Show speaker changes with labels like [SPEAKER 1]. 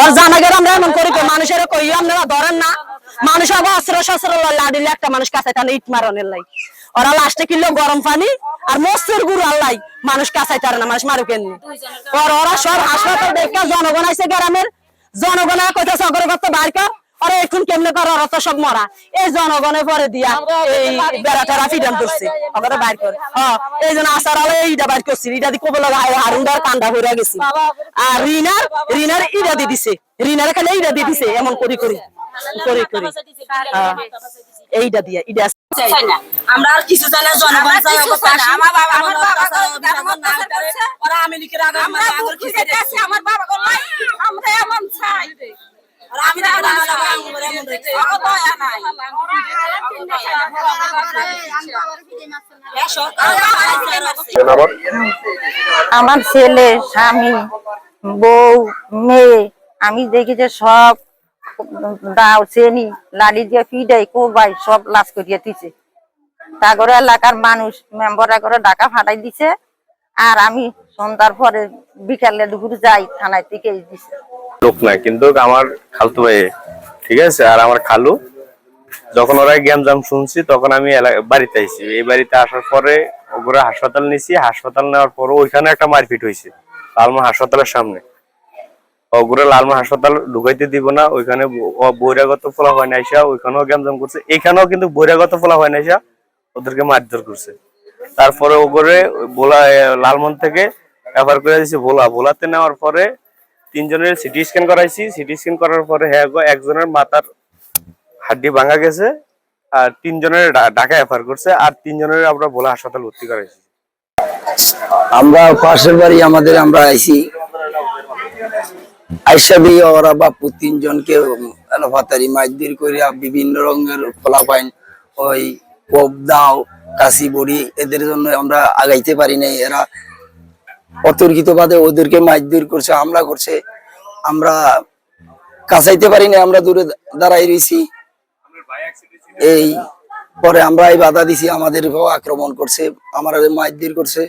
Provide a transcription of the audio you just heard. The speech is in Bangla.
[SPEAKER 1] ওর জানাগের আমরা এমন করি মানুষের কই আপনারা ধরেন না। মানুষ আবার অস্ত্র শস্ত্র লাডিলে একটা মানুষ কাছে টানে ইট মারনের লাই। ওরা লাস্টে কিনলো গরম পানি আর মস্তের গুরু আল্লাহ মানুষ কাছাই তারে না মানুষ মারুক এমনি। ওর ওরা সব হাসপাতাল দেখে জনগণ আছে গ্রামের। জনগণ কইতেছে অগ্রগত বাইর এখন কেমনে করে ওরা তো সব মরা। এই জনগণে পরে দিয়া এই বেড়া টেরা ফিডান করছে। ওরা বাইর করে। হ্যাঁ এই জন্য আসার আলো এইটা বাইর করছি। ইটা দি কবল হারুন্ডার কান্দা হইরা গেছি। আর রিনার রিনার ইটা দি দিছে। রিনার খালি এইটা দি দিছে এমন করি করি। করি করি। হ্যাঁ, এইটা দিয়া ইটা
[SPEAKER 2] আমরা আর কিছু জানা জনগণ আমার বাবা বাবা বাবা আমরা এমন চাই আর আমি না না না আমরা এমন দেখছি আমার নাই
[SPEAKER 3] ছেলে, স্বামী, বউ, মেয়ে, আমি দেখি যে সব দাও, চেনি, লাড়ি দিয়ে ফিডাই কোবাই, সব লাশ করিয়ে দিছে। তাগরে এলাকার মানুষ মেম্বররা করে ডাকা ফাটাই দিছে। আর আমি সন্ধ্যার পরে বিকালে দুপুর যাই থানায় থেকে দিছে।
[SPEAKER 4] লোক না কিন্তু আমার খালতো ভাই ঠিক আছে? আর আমার খালু, যখন ওরা গ্যামজাম শুনছি, তখন আমি বাড়িতে আইছি। এই বাড়িতে আসার পরে ওগুলো হাসপাতাল নিছি। হাসপাতাল নেওয়ার পর ওইখানে একটা মারপিট হয়েছে লালমা হাসপাতালের সামনে। ওগুলো লালমা হাসপাতাল ঢুকাইতে দিব না, ওইখানে ব- ও বহিরাগত ফোলা হয় না আইসা, ওইখানেও গ্যামজাম করছে। এখানেও কিন্তু বহিরাগত ফোলা হয় না আইসা, ওদেরকে মারধর করছে। তারপরে ওগরে বোলা লালমন থেকে এফআর করে দিয়েছে ভোলা। ভোলাতে নেওয়ার পরে তিনজনের সিটি স্ক্যান করাইছি। সিটি স্ক্যান করার পরে হ্যাঁ একজনের মাথার হাড্ডি ভাঙা গেছে আর তিনজনের ঢাকা এফআর করছে আর তিনজনের আমরা ভোলা হাসপাতাল ভর্তি করাইছি।
[SPEAKER 5] আমরা পাশের বাড়ি আমাদের, আমরা আইসা বিভিন্ন রঙের ফলা পাইন ওই এদের জন্য আমরা আগাইতে পারি নাই। এরা অতর্কিত বাদে ওদেরকে মাইদির করছে, হামলা করছে। আমরা কাছাইতে পারিনি, আমরা দূরে দাঁড়াই রয়েছি এই পরে আমরা এই বাধা দিছি আমাদের আক্রমণ করছে, আমাদের মাইদির করছে।